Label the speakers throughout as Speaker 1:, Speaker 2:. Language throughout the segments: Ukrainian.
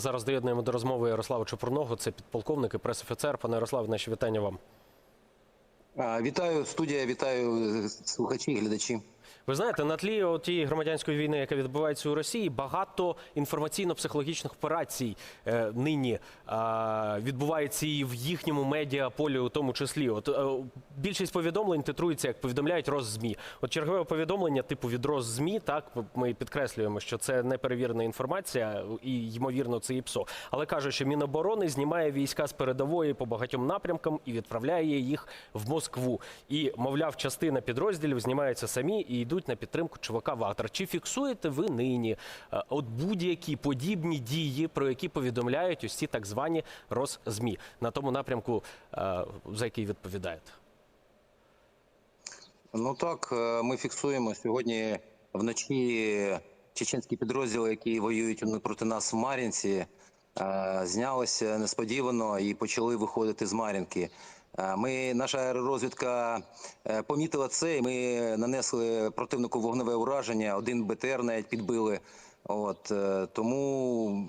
Speaker 1: Зараз доєднуємо до розмови Ярослава Чопурного, це підполковник і пресофіцер. Пане Ярославе, наші вітання вам.
Speaker 2: Вітаю студія, вітаю е, слухачі, і глядачі.
Speaker 1: Ви знаєте, на тлі тієї громадянської війни, яка відбувається у Росії, багато інформаційно-психологічних операцій е, нині е, відбувається і в їхньому медіаполі, у тому числі. От е, більшість повідомлень титрується, як повідомляють Росзмі. От чергове повідомлення, типу від Росзмі, так ми підкреслюємо, що це неперевірена інформація, і ймовірно, це і ПСО. Але каже, що Міноборони знімає війська з передової по багатьом напрямкам і відправляє їх в Москву. І, мовляв, частина підрозділів знімаються самі і йдуть на підтримку ЧВК Вагнер. Чи фіксуєте ви нині е, от будь-які подібні дії, про які повідомляють ці так звані Росзмі на тому напрямку, е, за який відповідаєте?
Speaker 2: Ну так, е, ми фіксуємо сьогодні вночі чеченські підрозділи, які воюють проти нас в Мар'їнці, знялися несподівано і почали виходити з Мар'їнки. Е, Ми, наша аеророзвідка е, помітила це, і ми нанесли противнику вогневе ураження. Один БТР навіть підбили. От е, тому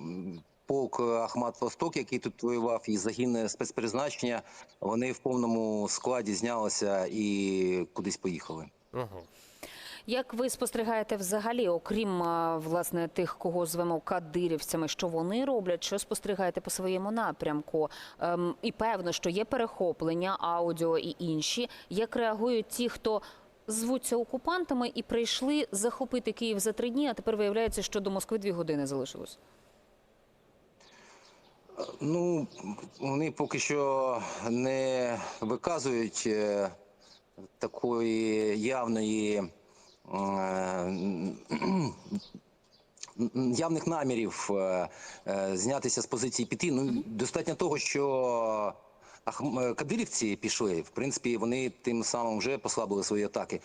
Speaker 2: полк Ахмат Восток, який тут воював, і загін спецпризначення, вони в повному складі знялися і кудись поїхали.
Speaker 3: Як ви спостерігаєте взагалі, окрім власне тих, кого звемо кадирівцями, що вони роблять, що спостерігаєте по своєму напрямку? Ем, і певно, що є перехоплення, аудіо і інші. Як реагують ті, хто звуться окупантами і прийшли захопити Київ за три дні, а тепер виявляється, що до Москви дві години залишилось?
Speaker 2: Ну, вони поки що не виказують е, такої явної е, явних намірів е, е, знятися з позиції піти. Ну, достатньо того, що кадирівці пішли. В принципі, вони тим самим вже послабили свої атаки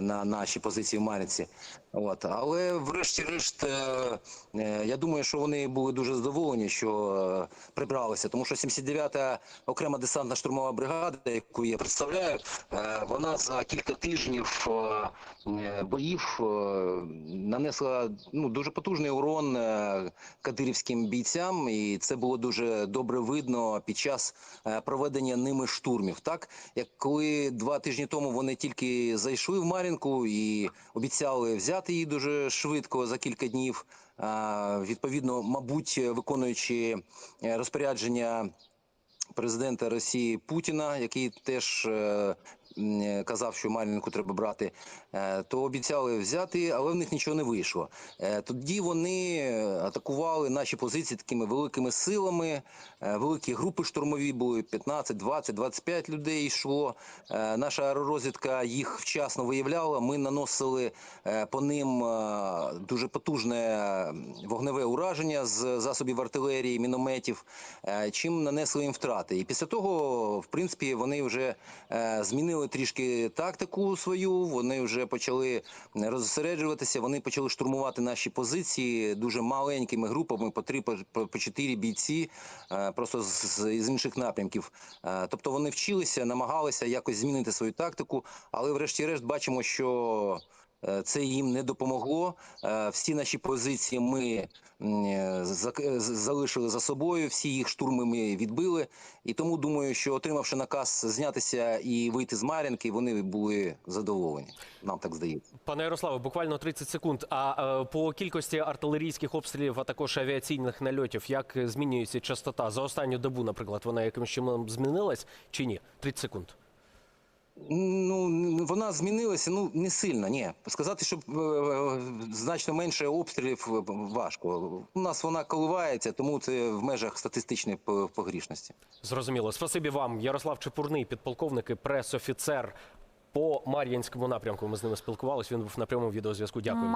Speaker 2: на наші позиції в Мар'їнці. От. Але врешті-решт, е, е, я думаю, що вони були дуже задоволені, що е, прибралися, тому що 79-та окрема десантна штурмова бригада, яку я представляю, е, вона за кілька тижнів е, е, боїв е, нанесла ну, дуже потужний урон е, кадирівським бійцям, і це було дуже добре видно під час е, проведення ними штурмів. Так як коли два тижні тому вони тільки зайшли в Мар'їнку і обіцяли взяти її дуже швидко за кілька днів. Відповідно, мабуть, виконуючи е, розпорядження президента Росії Путіна, який теж е, казав, що Мар'їнку треба брати, е, то обіцяли взяти, але в них нічого не вийшло. Е, Тоді вони атакували наші позиції такими великими силами. е, Великі групи штурмові були 15, 20, 25 людей йшло. Е, Наша аеророзвідка їх вчасно виявляла. Ми наносили е, по ним е, дуже потужне е, вогневе ураження з засобів артилерії, мінометів, е, чим нанесли їм втрати. І після того, в принципі, вони вже е, трішки тактику свою. Вони вже почали розсереджуватися. Вони почали штурмувати наші позиції дуже маленькими групами, по три, по, чотири бійці, е, просто з, з з інших напрямків. Е, Тобто вони вчилися, намагалися якось змінити свою тактику, але врешті-решт бачимо, що. Е, Це їм не допомогло. Е, Всі наші позиції ми е, залишили за собою. Всі їх штурми ми відбили. І тому думаю, що отримавши наказ знятися і вийти з Мар'їнки, вони були задоволені. Нам так здається.
Speaker 1: Пане Ярославе, буквально 30 секунд. А по кількості артилерійських обстрілів, а також авіаційних нальотів, як змінюється частота за останню добу, наприклад, вона якимось чином змінилась чи ні? 30 секунд.
Speaker 2: Ну вона змінилася. Ну не сильно. Ні, сказати, що е, значно менше обстрілів е, важко. У нас вона коливається, тому це в межах статистичної погрішності.
Speaker 1: Зрозуміло. Спасибі вам, Ярослав Чепурний, підполковник і пресофіцер по Мар'їнському напрямку. Ми з ними спілкувалися. Він був на прямому відеозв'язку. Дякуємо.